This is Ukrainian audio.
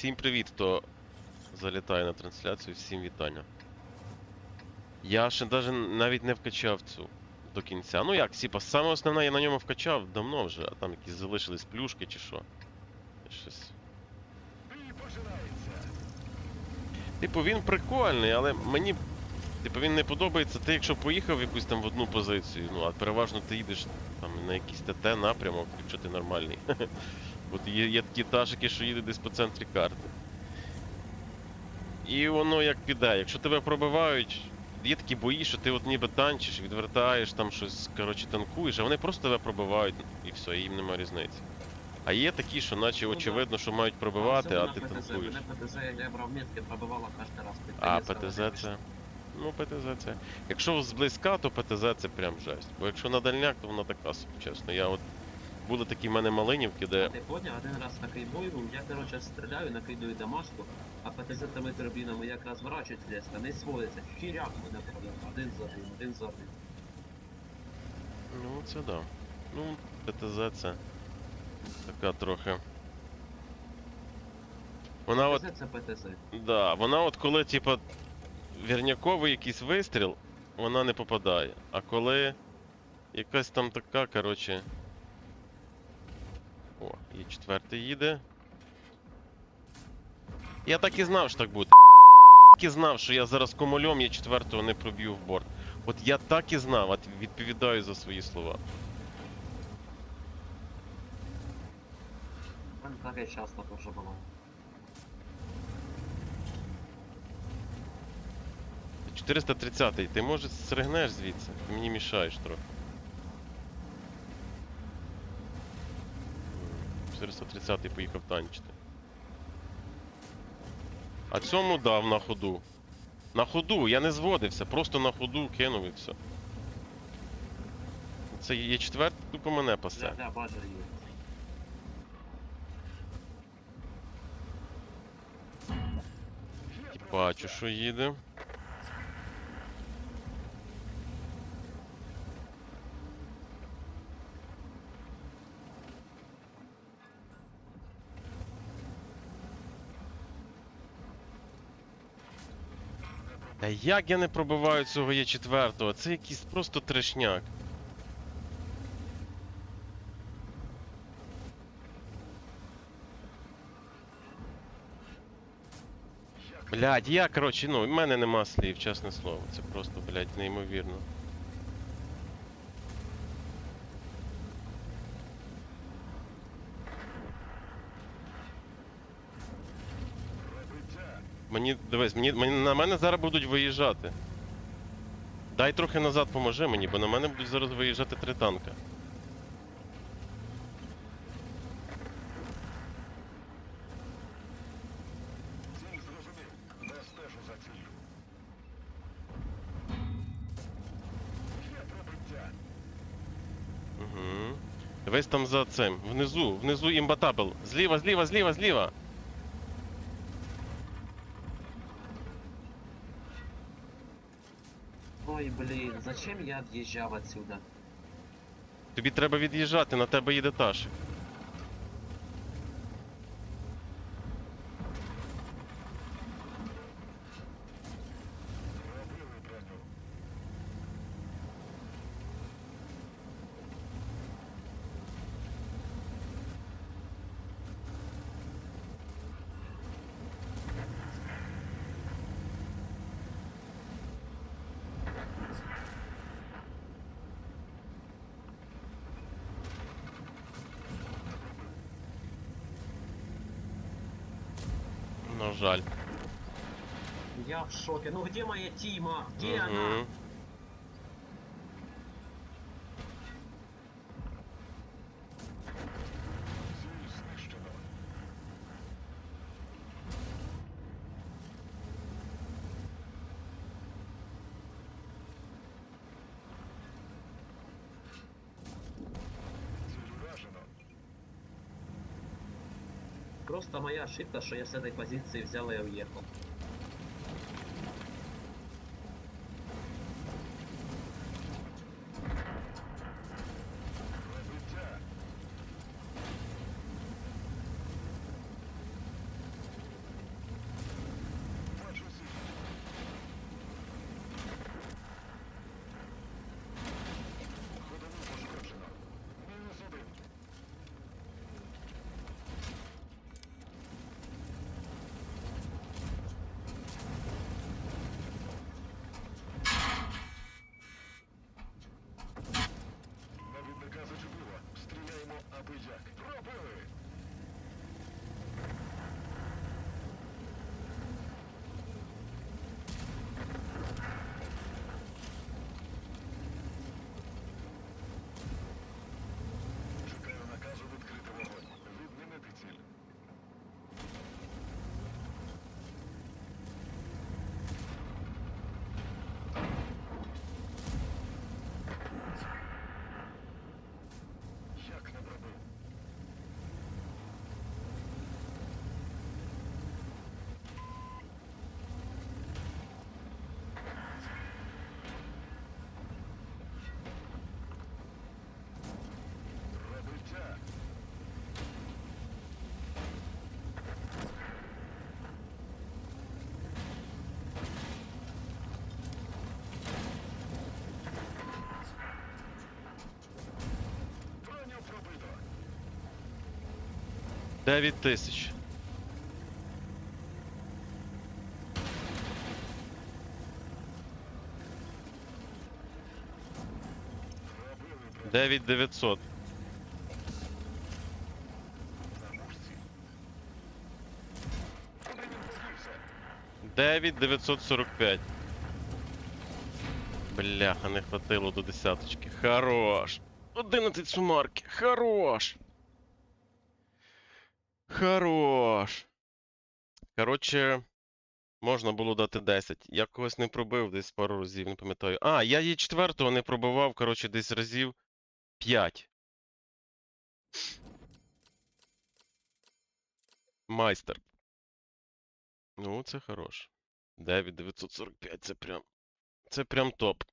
Всім привіт, хто залітає на трансляцію, всім вітання. Я ще навіть не вкачав цю до кінця. Ну як, типа, саме основне я на ньому вкачав давно вже, а там якісь залишились плюшки чи що. Щось. Типу, він прикольний, але мені. Типу він не подобається. Ти якщо поїхав якусь там в одну позицію, ну а переважно ти їдеш там на якийсь ТТ напрямок, якщо ти нормальний. От є, є такі ташики, що їдуть десь по центрі карти. І воно як піде. Якщо тебе пробивають, є такі бої, що ти от ніби танчиш, відвертаєш, там щось, коротше, танкуєш, а вони просто тебе пробивають і все, і їм немає різниці. А є такі, що наче Ну очевидно, що мають пробивати, а ти танкуєш. ПТЗ, я брав метки, пробивала кожен раз. А, ПТЗ це. Ну, ПТЗ це. Якщо зблизька, то ПТЗ це прям жесть. Бо якщо на дальняк, то вона така собі, чесно. Я от. Були такі в мене малинівки, А де. ти поняв, один раз такий бой був, я короче стріляю, накидаю дамашку, а ПТЗ тими турбінами як розворачують леска, не сводиться, хіряк мене продав, один за один, один за один. Ну, це да. Ну, ПТЗ це. Така трохи. Вона от. ПТЗ це ПТЗ. Да, вона от коли, типа, вірняковий якийсь вистріл, вона не попадає. А коли якась там така, короче. І четвертий їде. Я так і знав, що так буде. Так і знав, що я зараз комольом я четвертого не проб'ю в борт. От я так і знав, от відповідаю за свої слова. Мене таке часто теж було. 430-й, ти може стригнеш звідси? Ти мені мішаєш трохи. 430-й поїхав танчити. А цьому дав на ходу. На ходу, я не зводився, просто на ходу кинув і все. Це є четвертий, тупо мене пасе. Є. Бачу, що їде. Та як я не пробиваю цього є четвертого? Це якийсь просто трешняк. Блядь, я, коротше, ну, в мене нема слів, чесне слово. Це просто, блядь, неймовірно. Мені, дивись, мені, мені, на мене зараз будуть виїжджати. Дай трохи назад поможи мені, бо на мене будуть зараз виїжджати три танка. Угу. Дивись там за цим. Внизу, внизу імбатабл. Зліва, зліва, зліва, зліва. Ой, блін, зачем я від'їжджав отсюда? Тобі треба від'їжджати, на тебе їде ташик. На жаль. Я в шоке. Ну где моя Тима? Где она? Угу. Ціль Просто моя ошибка, что я с этой позиции взял и уехал. 9 тисяч. Дев'ять дев'ятсот. Дев'ять дев'ятсот сорок п'ять. Бляха, не хватило до десяточки. Хорош. 11 сумарки. Хорош. Хорош. Коротше, можна було дати 10. Я когось не пробив десь пару разів, не пам'ятаю. А, я її четвертого не пробивав, коротше, десь разів 5. Майстер. Ну, це хорош. 9945, це прям. Це прям топ.